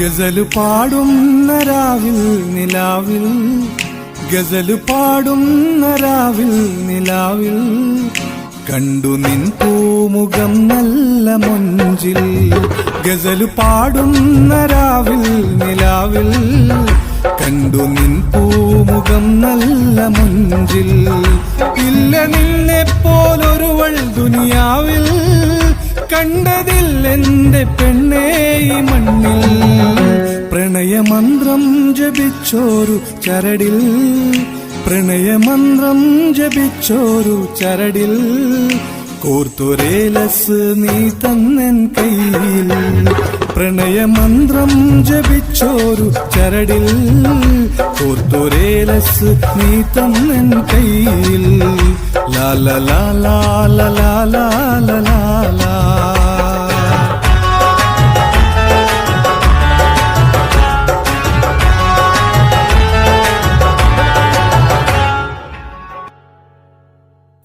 ഗസൽ പാടുന്ന രാവിൽ നിലാവിൽ ഗസൽ പാടുന്ന രാവിൽ നിലാവിൽ. കണ്ടു നിൻ പൂമുഖം നല്ല മൊഞ്ചിൽ ഗസൽ പാടുന്ന രാവിൽ നിലാവിൽ. കണ്ടു നിൻ പൂമുഖം നല്ല മൊഞ്ചിൽ ഇല്ല നിന്നെ പോലൊരുവൾ ദുനിയാവിൽ. കണ്ടതില്ലെന്റെ പെണ്ണേ ഈ മണ്ണിൽ പ്രണയമന്ത്രം ജപിച്ചോരു ചരടിൽ പ്രണയമന്ത്രം ജപിച്ചോരു ചരടിൽ കോർത്തുരേലസ് നീ തന്നൻ കയ്യിൽ പ്രണയമന്ത്രം ജപിച്ചോരു ചരടിൽ കോർത്തുരേലസ് നീ തന്നൻ കയ്യിൽ ലാല ലാല ലാല ലാല ലാല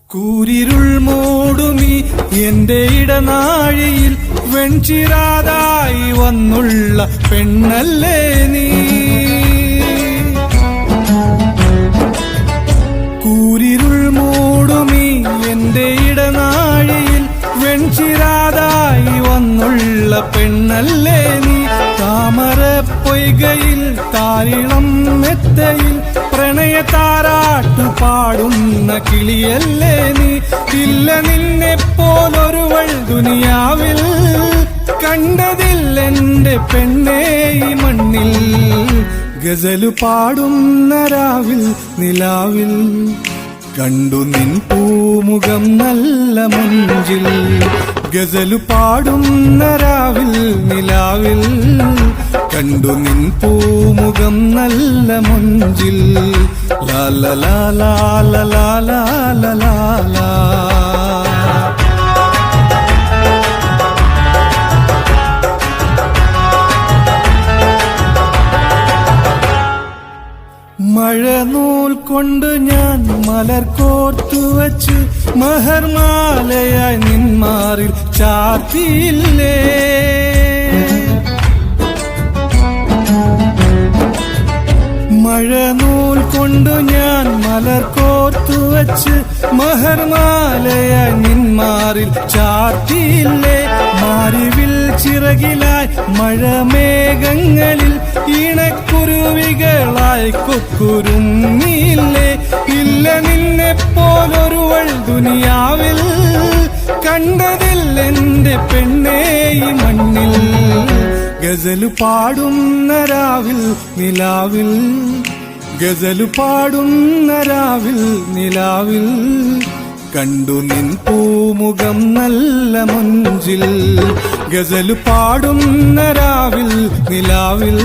കൂരിരുൾ മൂടുമീ എന്റെ ഇടനാഴിയിൽ വെൺചിരാതായി വന്നുള്ള പെണ്ണല്ലേ നീ? കൂരിരുൾ മൂടുമീ എന്റെ ഇടനാഴിയിൽ വെൺചിരാതായി വന്നുള്ള പെണ്ണല്ലേ നീ? താമര പൊയ്കയിൽ താരിളം മെത്തയിൽ പ്രണയ താരാട്ട് പാടുന്ന കിളിയല്ലേ നീ? ഇല്ല നിന്നെ പോലൊരുവൾ ദുനിയാവിൽ കണ്ടതില്ലെന്റെ പെണ്ണേ ഈ മണ്ണിൽ. ഗസലു പാടുന്ന രാവിൽ നിലാവിൽ കണ്ടു നിൻ പൂമുഖം നല്ല മുഞ്ചിൽ. ഗസലു പാടുന്ന കണ്ടു നിൻ പൂമുഖം നല്ല മുഞ്ചിൽ. മഴ മഴനൂൽ കൊണ്ട് ഞാൻ മലർ കോർത്തു വച്ച് മഹർമാലയായി നിന്മാറിൽ ചാർത്തിയില്ലേ? കോർത്തു വച്ച് മഹർമാലയ നിന്മാറിൽ ചാർത്തിയില്ലേ? മാറിവിൽ ചിറകിലായി മഴമേഘങ്ങളിൽ ഇണക്കുരുവികളായി കൊക്കുരുങ്ങിയില്ലേ ഇല്ല നിന്നെ പോലൊരുവൾ ദുനിയാവിൽ കണ്ടതില്ലെന്റെ പെണ്ണേ മണ്ണിൽ. ഗസൽ പാടുന്ന രാവിൽ നിലാവിൽ. ഗസൽ പാടുന്ന രാവിൽ നിലാവിൽ കണ്ടു നിൻ പൂമുഖം നല്ല മുഞ്ചിൽ. ഗസലു പാടുന്ന രാവിൽ നിലാവിൽ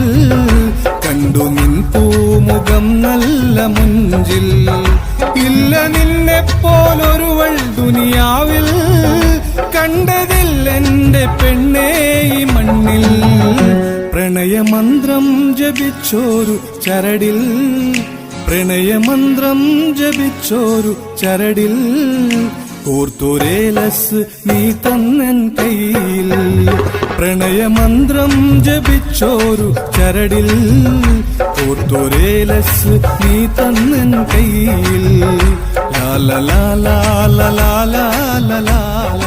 കണ്ടു നിൻ പൂമുഖം നല്ല മുഞ്ചിൽ. ഇല്ല നിന്നെ പോലൊരുവൾ ദുനിയാവിൽ കണ്ടതില്ലെന്റെ എന്റെ മണ്ണിൽ പ്രണയമന്ത്രം ജപിച്ചോരു ചരടിൽ. പ്രണയമന്ത്രം ജപിച്ചോരു ചരടിൽ. ഓർത്തോരേലസ് നീ തന്നൻ കയ്യിൽ. പ്രണയമന്ത്രം ജപിച്ചോരു ചരടിൽ. ഓർത്തോരേലസ് നീ തന്നൻ കയ്യിൽ. ലാല ലാല ലാല ലാല ലാല